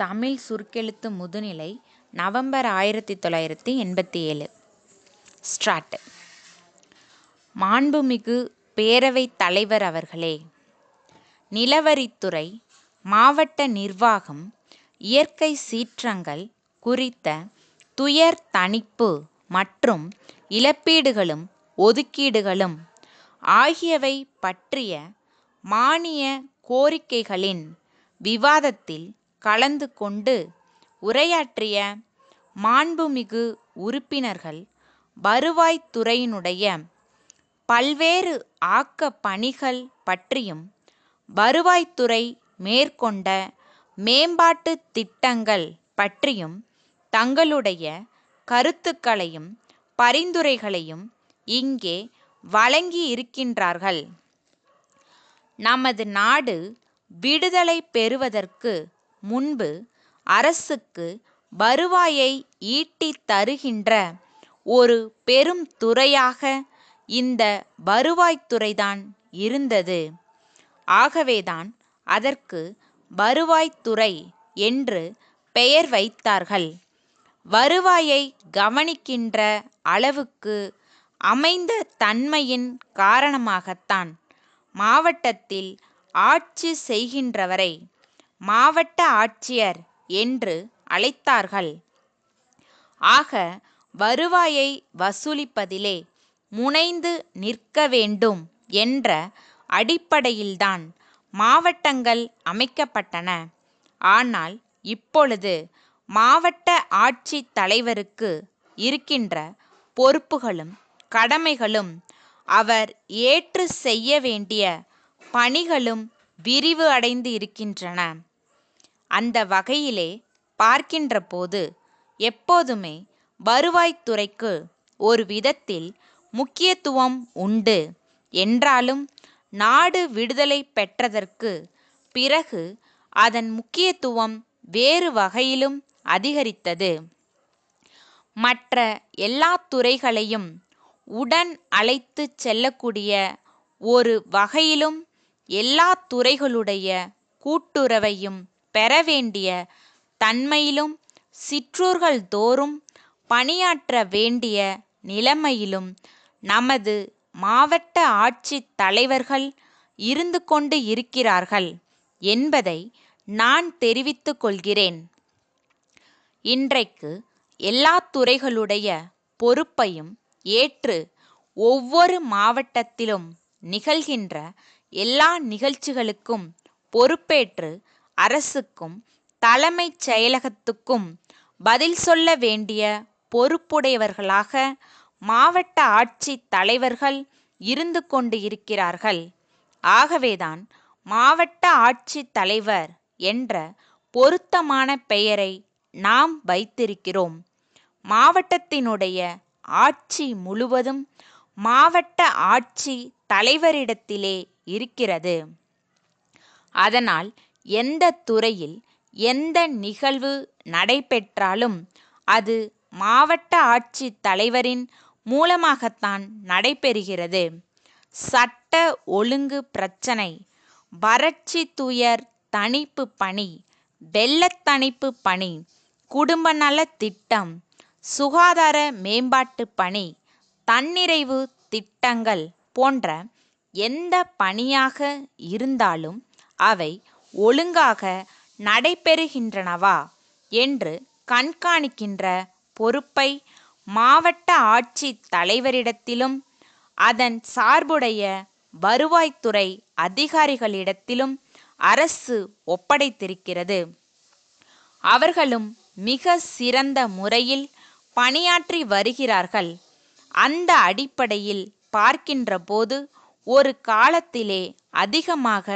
தமிழ் சுருக்கெழுத்து முதுநிலை நவம்பர் ஆயிரத்தி தொள்ளாயிரத்தி எண்பத்தி ஏழு. ஸ்ட்ராட் மாண்புமிகு பேரவை தலைவர் அவர்களே நிலவரித்துறை மாவட்ட நிர்வாகம் இயற்கை சீற்றங்கள் குறித்த துயர் தணிப்பு மற்றும் இழப்பீடுகளும் ஒதுக்கீடுகளும் ஆகியவை பற்றிய மானிய கோரிக்கைகளின் விவாதத்தில் கலந்து கொண்டு உரையாற்றிய மாண்புமிகு உறுப்பினர்கள் வருவாய்த்துறையினுடைய பல்வேறு ஆக்க பணிகள் பற்றியும் வருவாய்த்துறை மேற்கொண்ட மேம்பாட்டு திட்டங்கள் பற்றியும் தங்களுடைய கருத்துக்களையும் பரிந்துரைகளையும் இங்கே வழங்கியிருக்கின்றார்கள். நமது நாடு விடுதலை பெறுவதற்கு முன்பு அரசுக்கு வருவாயை ஈட்டித் தருகின்ற ஒரு பெரும் துறையாக இந்த வருவாய்த்துறைதான் இருந்தது. ஆகவேதான் அதற்கு வருவாய்த்துறை என்று பெயர் வைத்தார்கள். வருவாயை கவனிக்கின்ற அளவுக்கு அமைந்த தன்மையின் காரணமாகத்தான் மாவட்டத்தில் ஆட்சி செய்கின்றவரை மாவட்ட ஆட்சியர் என்று அழைத்தார்கள். ஆக வருவாயை வசூலிப்பதிலே முனைந்து நிற்க வேண்டும் என்ற அடிப்படையில்தான் மாவட்டங்கள் அமைக்கப்பட்டன. ஆனால் இப்பொழுது மாவட்ட ஆட்சித் தலைவருக்கு இருக்கின்ற பொறுப்புகளும் கடமைகளும் அவர் ஏற்று செய்ய வேண்டிய பணிகளும் விரிவு அடைந்து இருக்கின்றன. அந்த வகையிலே பார்க்கின்றபோது எப்போதுமே வருவாய்த்துறைக்கு ஒரு விதத்தில் முக்கியத்துவம் உண்டு. என்றாலும் நாடு விடுதலை பெற்றதற்கு பிறகு அதன் முக்கியத்துவம் வேறு வகையிலும் அதிகரித்தது. மற்ற எல்லா துறைகளையும் உடன் அழைத்து செல்லக்கூடிய ஒரு வகையிலும் எல்லா துறைகளுடைய கூட்டுறவையும் பெற வேண்டிய தன்மையிலும் சிற்றூர்கள் தோறும் பணியாற்ற வேண்டிய நிலைமையிலும் நமது மாவட்ட ஆட்சித் தலைவர்கள் இருந்து கொண்டு இருக்கிறார்கள் என்பதை நான் தெரிவித்துக் கொள்கிறேன். இன்றைக்கு எல்லா துறைகளுடைய பொறுப்பையும் ஏற்று ஒவ்வொரு மாவட்டத்திலும் நிகழ்கின்ற எல்லா நிகழ்ச்சிகளுக்கும் பொறுப்பேற்று அரசுக்கும் தலைமைச் செயலகத்துக்கும் பதில் சொல்ல வேண்டிய பொறுப்புடையவர்களாக மாவட்ட ஆட்சித் தலைவர்கள் இருந்து கொண்டு இருக்கிறார்கள். ஆகவேதான் மாவட்ட ஆட்சித் தலைவர் என்ற பொருத்தமான பெயரை நாம் வைத்திருக்கிறோம். மாவட்டத்தினுடைய ஆட்சி முழுவதும் மாவட்ட ஆட்சி தலைவரிடத்திலே இருக்கிறது. அதனால் எந்த துறையில் எந்த நிகழ்வு நடைபெற்றாலும் அது மாவட்ட ஆட்சித் தலைவரின் மூலமாகத்தான் நடைபெறுகிறது. சட்ட ஒழுங்கு பிரச்சனை வறட்சி துயர் தணிப்பு பணி வெள்ளத் தணிப்பு பணி குடும்ப நலத் திட்டம் சுகாதார மேம்பாட்டு பணி தன்னிறைவு திட்டங்கள் போன்ற எந்த பணியாக இருந்தாலும் அவை ஒழுங்காக நடைபெறுகின்றனவா என்று கண்காணிக்கின்ற பொறுப்பை மாவட்ட ஆட்சித் தலைவரிடத்திலும் அதன் சார்புடைய வருவாய்த்துறை அதிகாரிகளிடத்திலும் அரசு ஒப்படைத்திருக்கிறது. அவர்களும் மிக சிறந்த முறையில் பணியாற்றி வருகிறார்கள். அந்த அடிப்படையில் பார்க்கின்றபோது ஒரு காலத்திலே அதிகமாக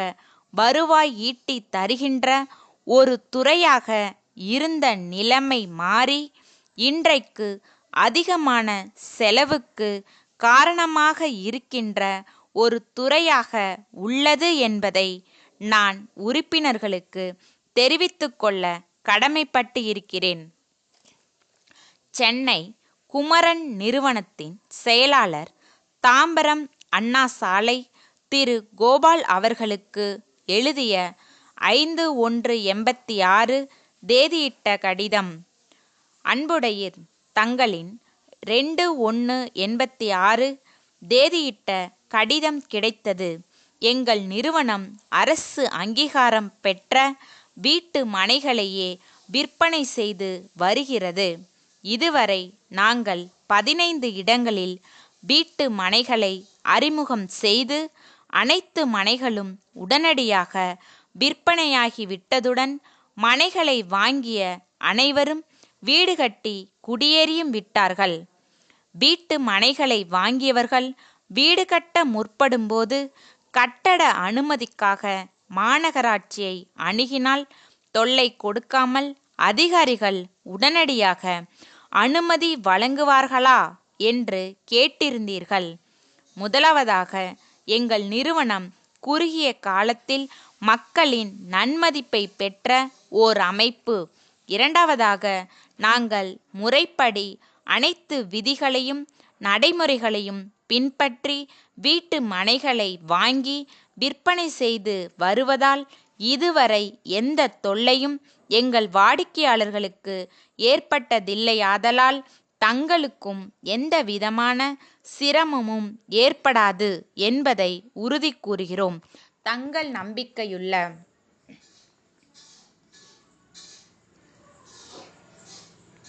வருவாய் ஈட்டி தருகின்ற ஒரு துறையாக இருந்த நிலைமை மாறி இன்றைக்கு அதிகமான செலவுக்கு காரணமாக இருக்கின்ற ஒரு துறையாக உள்ளது என்பதை நான் உறுப்பினர்களுக்கு தெரிவித்துக்கொள்ள கடமைப்பட்டு இருக்கிறேன். சென்னை குமரன் நிறுவனத்தின் செயலாளர் தாம்பரம் அண்ணா சாலை திரு. கோபால் அவர்களுக்கு எழுதிய ஐந்து ஒன்று எண்பத்தி ஆறு தேதியிட்ட கடிதம். அன்புடையீர் தங்களின் ரெண்டு ஒன்று எண்பத்தி ஆறு தேதியிட்ட கடிதம் கிடைத்தது. எங்கள் நிறுவனம் அரசு அங்கீகாரம் பெற்ற வீட்டு மனைகளையே விற்பனை செய்து வருகிறது. இதுவரை நாங்கள் பதினைந்து இடங்களில் வீட்டு மனைகளை அறிமுகம் செய்து அனைத்து மனைகளும் உடனடியாக விற்பனையாகி விட்டதுடன் மனைகளை வாங்கிய அனைவரும் வீடு கட்டி குடியேறியும் விட்டார்கள். வீட்டு மனைகளை வாங்கியவர்கள் வீடு கட்ட முற்படும்போது கட்டட அனுமதிக்காக மாநகராட்சியை அணுகினால் தொல்லை கொடுக்காமல் அதிகாரிகள் உடனடியாக அனுமதி வழங்குவார்களா என்று கேட்டிருந்தீர்கள். முதலாவதாக எங்கள் நிறுவனம் குறுகிய காலத்தில் மக்களின் நன்மதிப்பை பெற்ற ஓர் அமைப்பு. இரண்டாவதாக நாங்கள் முறைப்படி அனைத்து விதிகளையும் நடைமுறைகளையும் பின்பற்றி வீட்டு மனைகளை வாங்கி விற்பனை செய்து வருவதால் இதுவரை எந்த தொல்லையும் எங்கள் வாடிக்கையாளர்களுக்கு ஏற்பட்டதில்லையாதலால் தங்களுக்கும் எந்த விதமான சிரமமும் ஏற்படாது என்பதை உறுதி கூறுகிறோம். தங்கள் நம்பிக்கையுள்ள